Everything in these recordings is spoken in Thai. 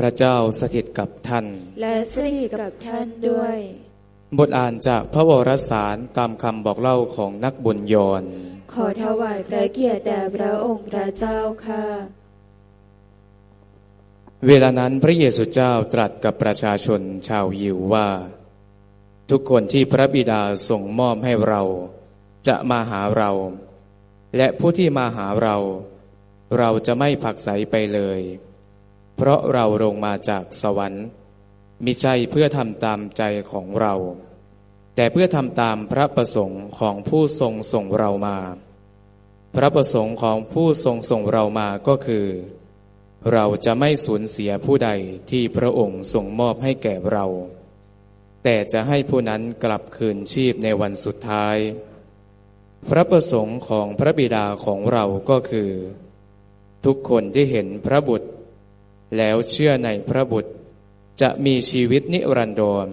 พระเจ้าสถิตกับท่าน และสถิตกับท่านด้วย บทอ่านจากพระวรสารตามคำบอกเล่าของนักบุญยนต์ขอถวายพระเกียรติแด่พระองค์พระเจ้าค่ะ เวลานั้นพระเยซูเจ้าตรัสกับประชาชนชาวยิวว่า ทุกคนที่พระบิดาส่งมอบให้เรา จะมาหาเรา และผู้ที่มาหาเรา เราจะไม่ผลักไสไปเลย เพราะเราลงมาจากสวรรค์มิใช่เพื่อทำตามใจของเรา แต่เพื่อทำตามพระประสงค์ของผู้ทรงส่งเรามา พระประสงค์ของผู้ทรงส่งเรามาก็คือ เราจะไม่สูญเสียผู้ใดที่พระองค์ทรงมอบให้แก่เรา แต่จะให้ผู้นั้นกลับคืนชีพในวันสุดท้าย พระประสงค์ของพระบิดาของเราก็คือ ทุกคนที่เห็นพระบุตร แล้วเชื่อในพระบุตร จะมีชีวิตนิรันดร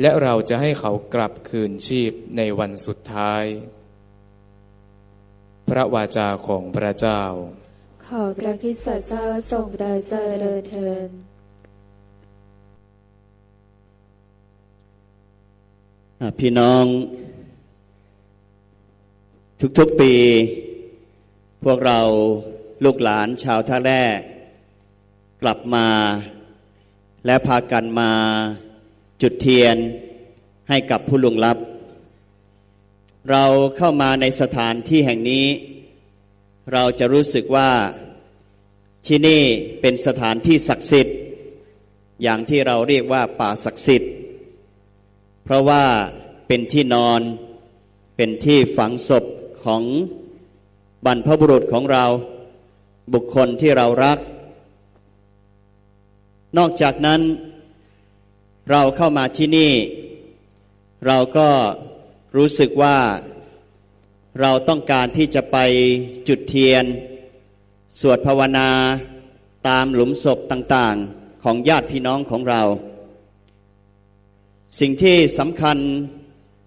และเราจะให้เขากลับคืนชีพในวันสุดท้าย พระวาจาของพระเจ้า ขอพระคริสตเจ้าทรงพระเจริญเทินอะพี่น้อง ทุกๆปี พวกเราลูกหลานชาวท่าแร่ กลับมา และพากันมาจุดเทียนให้กับผู้ลุงลับ เราเข้ามาในสถานที่แห่งนี้ เราจะรู้สึกว่าที่นี่เป็นสถานที่ศักดิ์สิทธิ์ อย่างที่เราเรียกว่าป่าศักดิ์สิทธิ์ เพราะว่าเป็นที่นอนเป็นที่ฝังศพของบรรพบุรุษของเรา บุคคลที่เรารัก นอกจากนั้นเราเข้ามาที่นี่ เราก็รู้สึกว่าเราต้องการที่จะไปจุดเทียน สวดภาวนาตามหลุมศพต่างๆของญาติพี่น้องของเรา สิ่งที่สำคัญ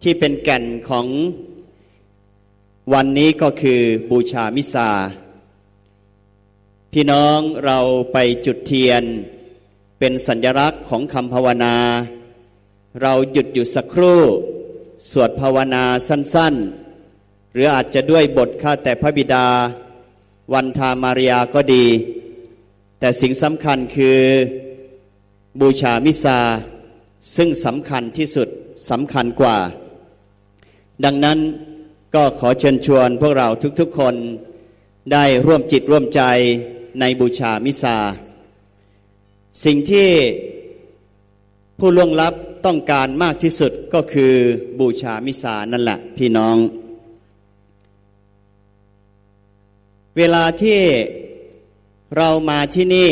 ที่เป็นแก่นของวันนี้ก็คือบูชามิสาพี่น้องเราไปจุดเทียน เป็นสัญลักษณ์ของคำภาวนา เราหยุดอยู่สักครู่ สวดภาวนาสั้นๆ หรืออาจจะด้วยบทข้าแต่พระบิดา วันธามาริยาก็ดี แต่สิ่งสำคัญคือบูชามิสาซึ่งสำคัญที่สุดสำคัญกว่า ดังนั้นก็ขอเชิญชวนพวกเราทุกๆคนได้ร่วมจิตร่วมใจในบูชามิสา สิ่งที่ผู้ล่วงลับต้องการมากที่สุดก็คือบูชามิสานั่นแหละพี่น้อง เวลาที่เรามาที่นี่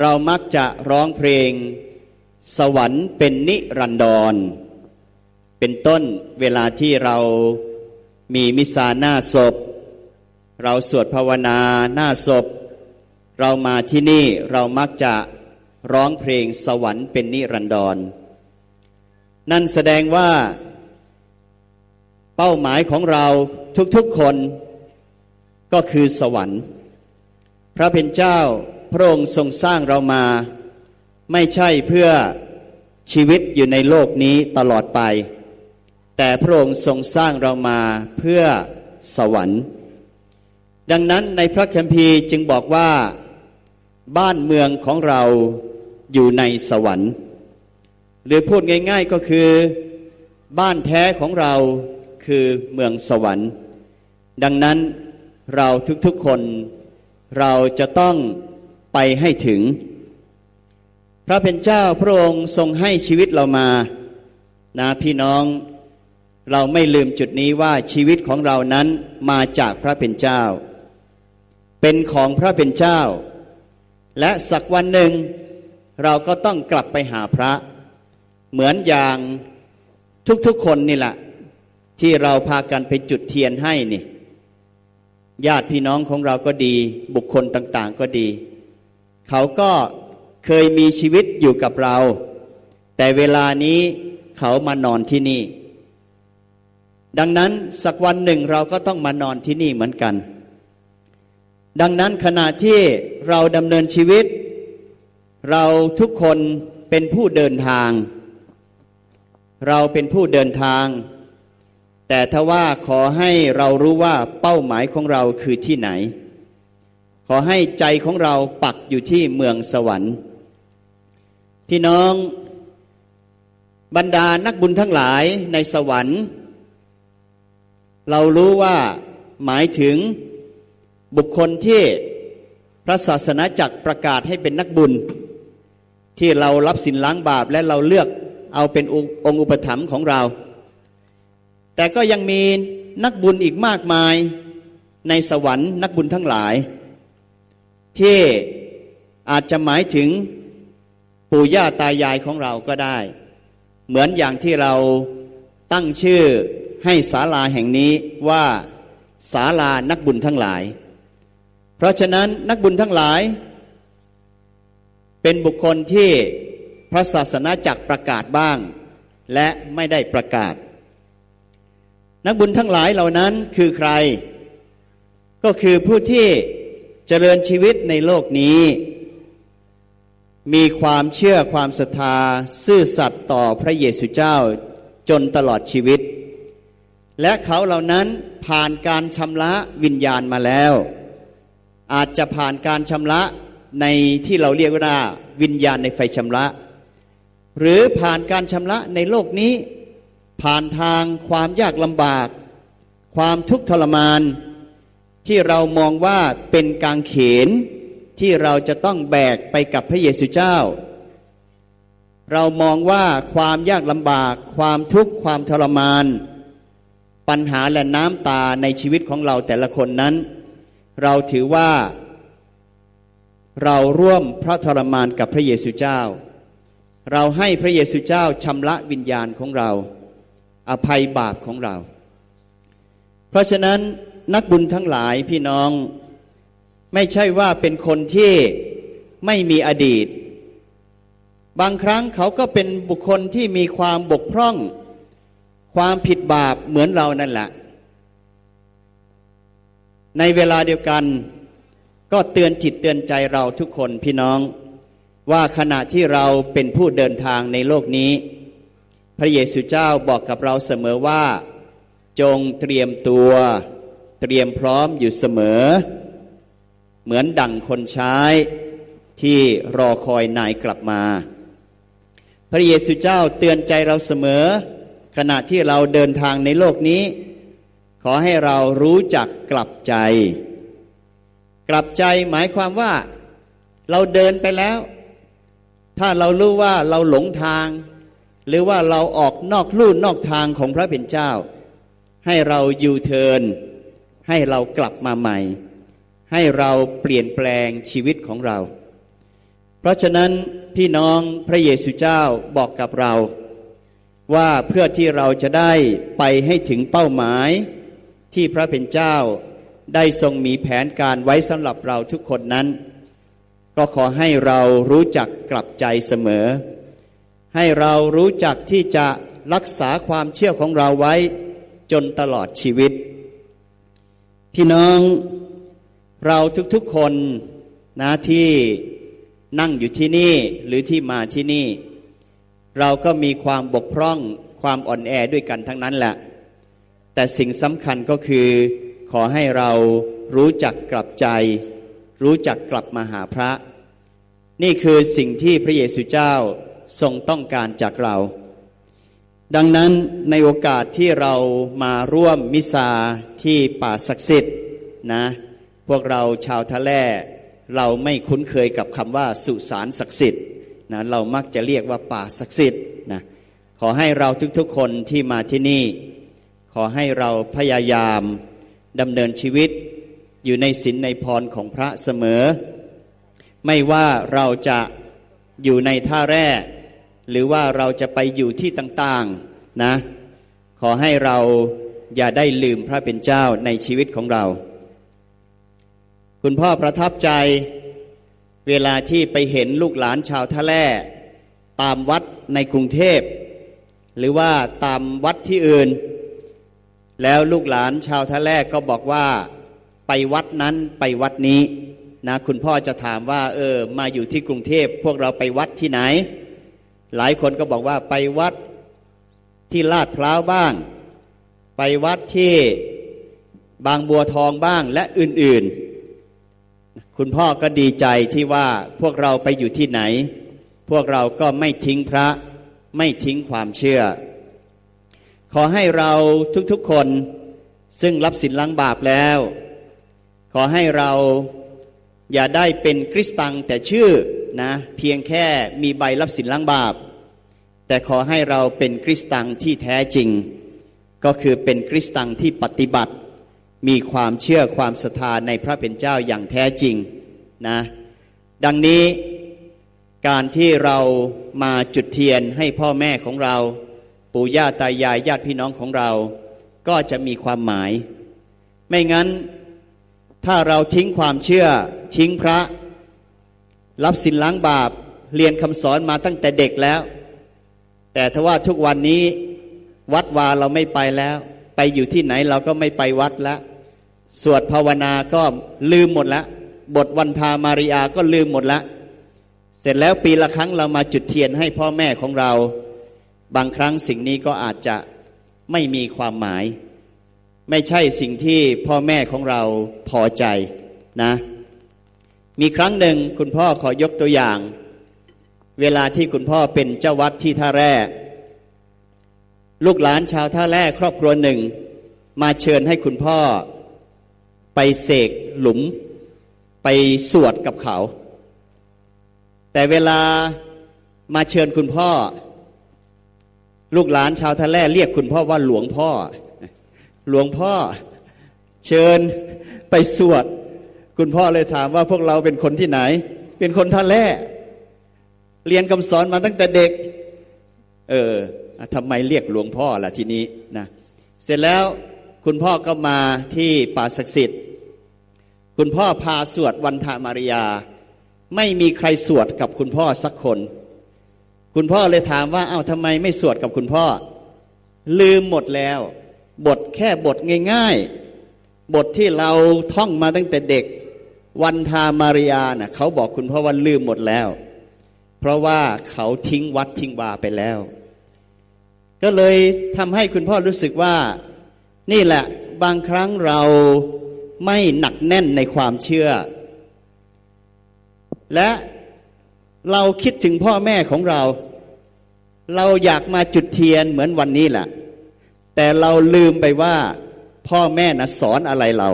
เรามักจะร้องเพลง สวรรค์เป็นนิรันดร เป็นต้นเวลาที่เรามีมิสาหน้าศพ เราสวดภาวนาหน้าศพ เรามาที่นี่เรามักจะร้องเพลงสวรรค์เป็นนิรันดร นั่นแสดงว่า เป้าหมายของเราทุกๆคนก็คือสวรรค์ พระเป็นเจ้าพระองค์ทรงสร้างเรามา ไม่ใช่เพื่อชีวิตอยู่ในโลกนี้ตลอดไป แต่พระองค์ทรงสร้างเรามาเพื่อสวรรค์ ดังนั้นในพระคัมภีร์จึงบอกว่า บ้านเมืองของเราอยู่ในสวรรค์ หรือพูดง่าย ๆก็คือบ้านแท้ของเราคือเมืองสวรรค์ ดังนั้นเราทุกๆคนเราจะต้องไปให้ถึง พระเป็นเจ้าพระองค์ทรงให้ชีวิตเรามานะพี่น้องเราไม่ลืมจุดนี้ว่าชีวิตของเรานั้นมาจากพระเป็นเจ้า เป็นของพระเป็นเจ้า และสักวันหนึ่งเราก็ต้องกลับไปหาพระ เหมือนอย่างทุกๆคนนี่แหละ ที่เราพากันไปจุดเทียนให้นี่ญาติพี่น้องของเราก็ดี บุคคลต่างๆก็ดี เขาก็เคยมีชีวิตอยู่กับเรา แต่เวลานี้เขามานอนที่นี่ ดังนั้นสักวันหนึ่งเราก็ต้องมานอนที่นี่เหมือนกัน ดังนั้นขณะที่เราดำเนินชีวิต เราทุกคนเป็นผู้เดินทาง เราเป็นผู้เดินทาง แต่ถ้าว่าขอให้เรารู้ว่าเป้าหมายของเราคือที่ไหน ขอให้ใจของเราปักอยู่ที่เมืองสวรรค์พี่น้องบรรดานักบุญทั้งหลายในสวรรค์ เรารู้ว่าหมายถึง บุคคลที่พระศาสนาจักรประกาศให้เป็นนักบุญ ที่เรารับสินล้างบาปและเราเลือกเอาเป็นองค์อุปถัมภ์ของเรา แต่ก็ยังมีนักบุญอีกมากมายในสวรรค์นักบุญทั้งหลาย ที่อาจจะหมายถึงปู่ย่าตายายของเราก็ได้ เหมือนอย่างที่เราตั้งชื่อให้ศาลาแห่งนี้ว่าศาลานักบุญทั้งหลาย เพราะฉะนั้นนักบุญทั้งหลาย เป็นบุคคลที่พระศาสนาจักประกาศบ้าง และไม่ได้ประกาศ นักบุญทั้งหลายเหล่านั้นคือใคร ก็คือผู้ที่เจริญชีวิตในโลกนี้ มีความเชื่อความศรัทธาซื่อสัตย์ต่อพระเยซูเจ้าจนตลอดชีวิต และเขาเหล่านั้นผ่านการชำระวิญญาณมาแล้ว อาจจะผ่านการชำระในที่เราเรียกว่าวิญญาณในไฟชำระ หรือผ่านการชำระในโลกนี้ ผ่านทางความยากลำบาก ความทุกข์ทรมาน ที่เรามองว่าเป็นกางเขนที่เราจะต้องแบกไปกับพระเยซูเจ้า เรามองว่าความยากลำบาก ความทุกข์ความทรมาน ปัญหาและน้ำตาในชีวิตของเราแต่ละคนนั้น เราถือว่าเราร่วมพระทรมานกับพระเยซูเจ้า เราให้พระเยซูเจ้าชำระวิญญาณของเรา อภัยบาปของเรา เพราะฉะนั้นนักบุญทั้งหลายพี่น้องไม่ใช่ว่าเป็นคนที่ไม่มีอดีต บางครั้งเขาก็เป็นบุคคลที่มีความบกพร่อง ความผิดบาปเหมือนเรานั่นแหละ ในเวลาเดียวกัน ก็เตือนจิตเตือนใจเราทุกคนพี่น้อง ว่าขณะที่เราเป็นผู้เดินทางในโลกนี้ พระเยซูเจ้าบอกกับเราเสมอว่า จงเตรียมตัว เตรียมพร้อมอยู่เสมอ เหมือนดั่งคนใช้ที่รอคอยนายกลับมา พระเยซูเจ้าเตือนใจเราเสมอ ขณะที่เราเดินทางในโลกนี้ ขอให้เรารู้จักกลับใจ กลับใจหมายความว่าเราเดินไปแล้ว ถ้าเรารู้ว่าเราหลงทาง หรือว่าเราออกนอกลู่นอกทางของพระเป็นเจ้า ให้เรายูเทินให้เรากลับมาใหม่ ให้เราเปลี่ยนแปลงชีวิตของเรา เพราะฉะนั้นพี่น้องพระเยซูเจ้าบอกกับเรา ว่าเพื่อที่เราจะได้ไปให้ถึงเป้าหมาย ที่พระเป็นเจ้าได้ทรงมีแผนการไว้สำหรับเราทุกคนนั้น ก็ขอให้เรารู้จักกลับใจเสมอ ให้เรารู้จักที่จะรักษาความเชื่อของเราไว้จนตลอดชีวิต พี่น้องเราทุกๆคนนะที่นั่งอยู่ที่นี่หรือที่มาที่นี่ เราก็มีความบกพร่องความอ่อนแอด้วยกันทั้งนั้นแหละ แต่สิ่งสำคัญก็คือ ขอให้เรารู้จักกลับใจ รู้จักกลับมาหาพระ นี่คือสิ่งที่พระเยซูเจ้าทรงต้องการจากเรา ดังนั้นในโอกาสที่เรามาร่วมมิสาที่ป่าศักดิ์สิทธิ์นะ พวกเราชาวทะเลเราไม่คุ้นเคยกับคำว่าสุสานศักดิ์สิทธิ์นะเรามักจะเรียกว่าป่าศักดิ์สิทธิ์นะขอให้เราทุกๆคนที่มาที่นี่ ขอให้เราพยายามดำเนินชีวิตอยู่ในศีลในพรของพระเสมอ ไม่ว่าเราจะอยู่ในท่าแร่ หรือว่าเราจะไปอยู่ที่ต่างๆนะ ขอให้เราอย่าได้ลืมพระเป็นเจ้าในชีวิตของเรา คุณพ่อประทับใจเวลาที่ไปเห็นลูกหลานชาวทะเลตามวัดในกรุงเทพ หรือว่าตามวัดที่อื่น แล้วลูกหลานชาวทะเลก็บอกว่าไปวัดนั้นไปวัดนี้นะคุณพ่อจะถามว่า เออ มาอยู่ที่กรุงเทพพวกเราไปวัดที่ไหน หลายคนก็บอกว่าไปวัดที่ลาดพร้าวบ้าง ไปวัดที่บางบัวทองบ้างและอื่นๆ คุณพ่อก็ดีใจที่ว่าพวกเราไปอยู่ที่ไหน พวกเราก็ไม่ทิ้งพระไม่ทิ้งความเชื่อ ขอให้เราทุกๆคนซึ่งรับสินล้างบาปแล้ว ขอให้เราอย่าได้เป็นคริสตังแต่ชื่อนะเพียงแค่มีใบรับสินล้างบาป แต่ขอให้เราเป็นคริสตังที่แท้จริง ก็คือเป็นคริสตังที่ปฏิบัติ มีความเชื่อความศรัทธาในพระเป็นเจ้าอย่างแท้จริงนะดังนี้การที่เรามาจุดเทียนให้พ่อแม่ของเรา ปู่ย่าตายายญาติพี่น้องของเรา ก็จะมีความหมาย ไม่งั้นถ้าเราทิ้งความเชื่อทิ้งพระ รับสินล้างบาป เรียนคำสอนมาตั้งแต่เด็กแล้ว แต่ถ้าว่าทุกวันนี้วัดวาเราไม่ไปแล้ว ไปอยู่ที่ไหนเราก็ไม่ไปวัดแล้วสวดภาวนาก็ลืมหมดล้วบทวันทามาริยาก็ลืมหมดล้วเสร็จแล้วปีละครั้งเรามาจุดเทียนให้พ่อแม่ของเรา บางครั้งสิ่งนี้ก็อาจจะไม่มีความหมาย ไม่ใช่สิ่งที่พ่อแม่ของเราพอใจนะ มีครั้งหนึ่งคุณพ่อขอยกตัวอย่าง เวลาที่คุณพ่อเป็นเจ้าวัดที่ท่าแร่ลูกหลานชาวท่าแร่ครอบครัวหนึ่ง มาเชิญให้คุณพ่อ ไปเสกหลุม ไปสวดกับเขา แต่เวลามาเชิญคุณพ่อ ลูกหลานชาวท่าแร่เรียกคุณพ่อว่าหลวงพ่อ หลวงพ่อเชิญไปสวด คุณพ่อเลยถามว่าพวกเราเป็นคนที่ไหน เป็นคนท่าแร่เรียนคำสอนมาตั้งแต่เด็ก เออทำไมเรียกหลวงพ่อล่ะทีนี้นะเสร็จแล้วคุณพ่อก็มาที่ป่าศักดิ์สิทธิ์ คุณพ่อพาสวดวันธามาริยา ไม่มีใครสวดกับคุณพ่อสักคน คุณพ่อเลยถามว่าเอ้าทำไมไม่สวดกับคุณพ่อ ลืมหมดแล้ว บทแค่บทง่ายๆ บทที่เราท่องมาตั้งแต่เด็ก วันธามาริยานะ่ะเขาบอกคุณพ่อว่าลืมหมดแล้ว เพราะว่าเขาทิ้งวัดทิ้งวาไปแล้ว ก็เลยทำให้คุณพ่อรู้สึกว่า นี่แหละ บางครั้งเราไม่หนักแน่นในความเชื่อ และ เราคิดถึงพ่อแม่ของเรา เราอยากมาจุดเทียนเหมือนวันนี้แหละแต่เราลืมไปว่า พ่อแม่นะสอนอะไรเรา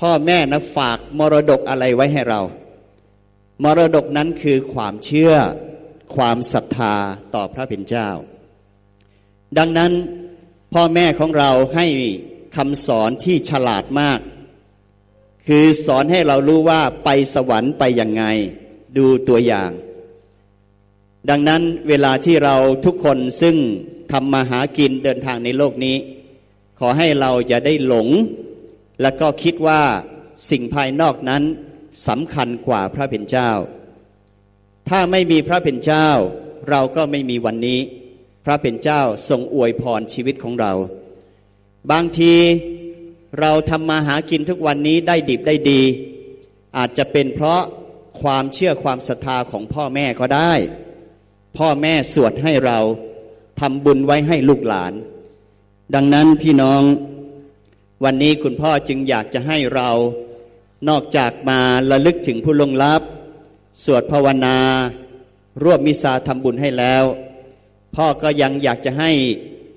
พ่อแม่นะฝากมรดกอะไรไว้ให้เรา มรดกนั้นคือความเชื่อ ความศรัทธาต่อพระเป็นเจ้า ดังนั้นพ่อแม่ของเราให้คำสอนที่ฉลาดมาก คือสอนให้เรารู้ว่าไปสวรรค์ไปยังไง ดูตัวอย่าง ดังนั้นเวลาที่เราทุกคนซึ่งทำมาหากินเดินทางในโลกนี้ ขอให้เราอย่าได้หลง แล้วก็คิดว่าสิ่งภายนอกนั้นสำคัญกว่าพระเป็นเจ้า ถ้าไม่มีพระเป็นเจ้า เราก็ไม่มีวันนี้ พระเป็นเจ้าทรงอวยพรชีวิตของเรา บางทีเราทำมาหากินทุกวันนี้ได้ดิบได้ดี อาจจะเป็นเพราะ ความเชื่อความศรัทธาของพ่อแม่ก็ได้ พ่อแม่สวดให้เราทำบุญไว้ให้ลูกหลาน ดังนั้นพี่น้องวันนี้คุณพ่อจึงอยากจะให้เรานอกจากมาระลึกถึงผู้ลงลับ สวดภาวนา ร่วมมิสาทำบุญให้แล้ว พ่อก็ยังอยากจะให้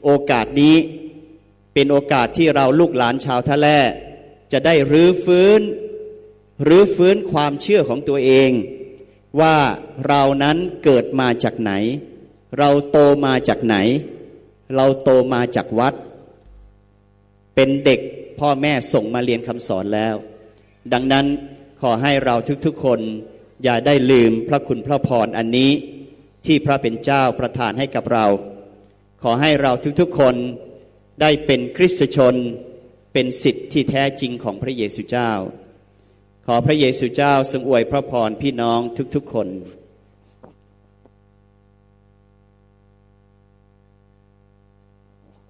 โอกาสนี้ เป็นโอกาสที่เราลูกหลานชาวทะเลจะได้รื้อฟื้น หรือฟื้นความเชื่อของตัวเอง ว่าเรานั้นเกิดมาจากไหน เราโตมาจากไหน เราโตมาจากวัด เป็นเด็กพ่อแม่ส่งมาเรียนคำสอนแล้ว ดังนั้นขอให้เราทุกๆคน อย่าได้ลืมพระคุณพระพรอันนี้ที่พระเป็นเจ้าประทานให้กับเรา ขอให้เราทุกๆคนได้เป็นคริสตชน เป็นสิทธิ์ที่แท้จริงของพระเยซูเจ้า ขอพระเยซูเจ้าทรงอวยพระพรพี่น้องทุกๆคน